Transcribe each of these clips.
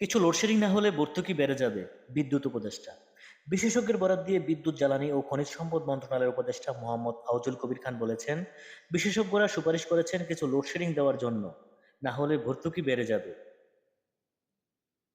কিছু লোডশেডিং না হলে ভর্তুকি বেড়ে যাবে বিদ্যুৎ উপদেষ্টা। বিশেষজ্ঞের বরাত দিয়ে বিদ্যুৎ, জ্বালানি ও খনিজ সম্পদ মন্ত্রণালয়ের উপদেষ্টা মোহাম্মদ আউজুল কবির খান বলেছেন, বিশেষজ্ঞরা সুপারিশ করেছেন কিছু লোডশেডিং দেওয়ার জন্য, না হলে ভর্তুকি বেড়ে যাবে।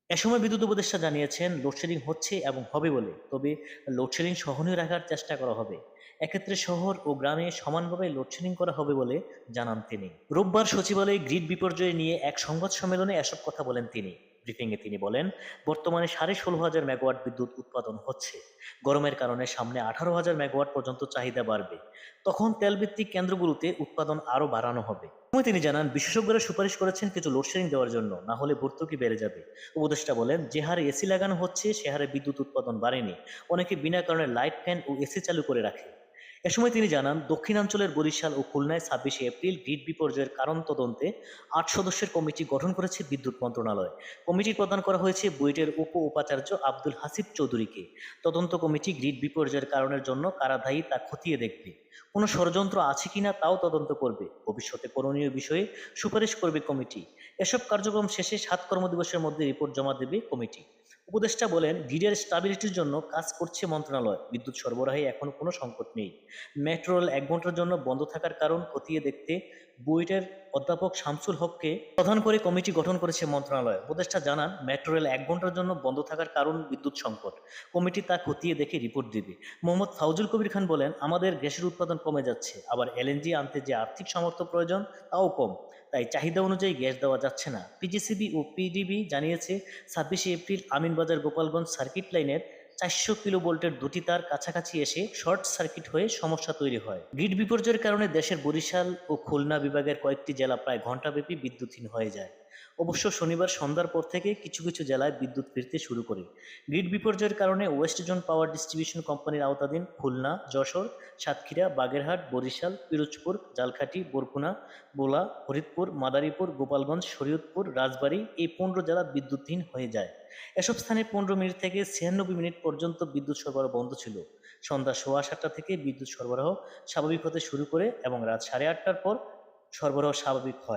এ সময় বিদ্যুৎ উপদেষ্টা জানিয়েছেন লোডশেডিং হচ্ছে এবং হবে বলে, তবে লোডশেডিং সহনীয় রাখার চেষ্টা করা হবে। এক্ষেত্রে শহর ও গ্রামে সমানভাবে লোডশেডিং করা হবে বলে জানান তিনি। রোববার সচিবালয়ে গ্রিড বিপর্যয় নিয়ে এক সংবাদ সম্মেলনে এসব কথা বলেন তিনি। ব্রিফিংয়ে তিনি বলেন, বর্তমানে সাড়ে ষোলো হাজার মেগাওয়াট বিদ্যুৎ উৎপাদন হচ্ছে। গরমের কারণে সামনে আঠারো হাজার মেগাওয়াট পর্যন্ত চাহিদা বাড়বে। তখন তেলভিত্তিক কেন্দ্রগুলোতে উৎপাদন আরও বাড়ানো হবে। তিনি জানান, বিশেষজ্ঞরা সুপারিশ করেছেন কিছু লোডশেডিং দেওয়ার জন্য, না হলে ভর্তুকি বেড়ে যাবে। উপদেষ্টা বলেন, যে হারে এসি লাগানো হচ্ছে, সে হারে বিদ্যুৎ উৎপাদন বাড়েনি। অনেকে বিনা কারণে লাইট ফ্যান ও এসি চালু করে রাখে। এ সময় তিনি জানান, দক্ষিণাঞ্চলের বরিশাল ও খুলনায় ছাব্বিশে এপ্রিল গ্রিড বিপর্যয়ের কারণ তদন্তে আট সদস্যের কমিটি গঠন করেছে বিদ্যুৎ মন্ত্রণালয়। কমিটি প্রদান করা হয়েছে বুয়েটের উপ উপাচার্য আব্দুল হাসিব চৌধুরীকে। তদন্ত কমিটি গ্রিড বিপর্যয়ের কারণের জন্য কারা দায়ী তা খতিয়ে দেখবে। কোনো ষড়যন্ত্র আছে কিনা তাও তদন্ত করবে। ভবিষ্যতে করণীয় বিষয়ে সুপারিশ করবে কমিটি। এসব কার্যক্রম শেষে সাত কর্মদিবসের মধ্যে রিপোর্ট জমা দেবে কমিটি। উপদেষ্টা বলেন গ্রিডের স্টাবিলিটির জন্য কাজ করছে মন্ত্রণালয়। বিদ্যুৎ সরবরাহে এখন কোনো সংকট নেই। মেট্রো রেল এক ঘণ্টার জন্য বন্ধ থাকার কারণ খতিয়ে দেখতে বুয়েটের অধ্যাপক শামসুল হককে প্রধান করে কমিটি গঠন করেছে মন্ত্রণালয়। উপদেষ্টা জানান মেট্রো রেল এক ঘণ্টার জন্য বন্ধ থাকার কারণ বিদ্যুৎ সংকট। কমিটি তা খতিয়ে দেখে রিপোর্ট দেবে। মোহাম্মদ ফাউজুল কবির খান বলেন, আমাদের গ্যাসের উৎপাদন কমে যাচ্ছে। আবার এলএনজি আনতে যে আর্থিক সামর্থ্য প্রয়োজন, তাও কম। তাই চাহিদা অনুযায়ী গ্যাস দেওয়া যাচ্ছে না। পিজিসিবি ও পিডিবি জানিয়েছে, ছাব্বিশে এপ্রিল আমিনবাজার গোপালগঞ্জ সার্কিট লাইনের চারশো কিলো ভোল্টের দুটি তার কাছাকাছি এসে শর্ট সার্কিট হয়ে সমস্যা তৈরি হয়। গ্রিড বিপর্যয়ের কারণে দেশের বরিশাল ও খুলনা বিভাগের কয়েকটি জেলা প্রায় ঘণ্টাব্যাপী বিদ্যুৎহীন হয়ে যায়। অবশ্য শনিবার সন্ধ্যার পর থেকে কিছু কিছু জেলায় বিদ্যুৎ ফিরতে শুরু করে। গ্রিড বিপর্যয়ের কারণে ওয়েস্ট জোন পাওয়ার ডিস্ট্রিবিউশন কোম্পানির আওতাধীন খুলনা, যশোর, সাতক্ষীরা, বাগেরহাট, বরিশাল, পিরোজপুর জালখাটি বরগুনা, বোলা, ফরিদপুর, মাদারীপুর, গোপালগঞ্জ, শরীয়তপুর, রাজবাড়ী এই পনেরো জেলা বিদ্যুৎহীন হয়ে যায়। এসব স্থানে পনেরো মিনিট থেকে ছিয়ানব্বই মিনিট পর্যন্ত বিদ্যুৎ সরবরাহ বন্ধ ছিল। সন্ধ্যা সোয়া সাতটা থেকে বিদ্যুৎ সরবরাহ স্বাভাবিক হতে শুরু করে এবং রাত সাড়ে আটটার পর সরবরাহ স্বাভাবিক হয়।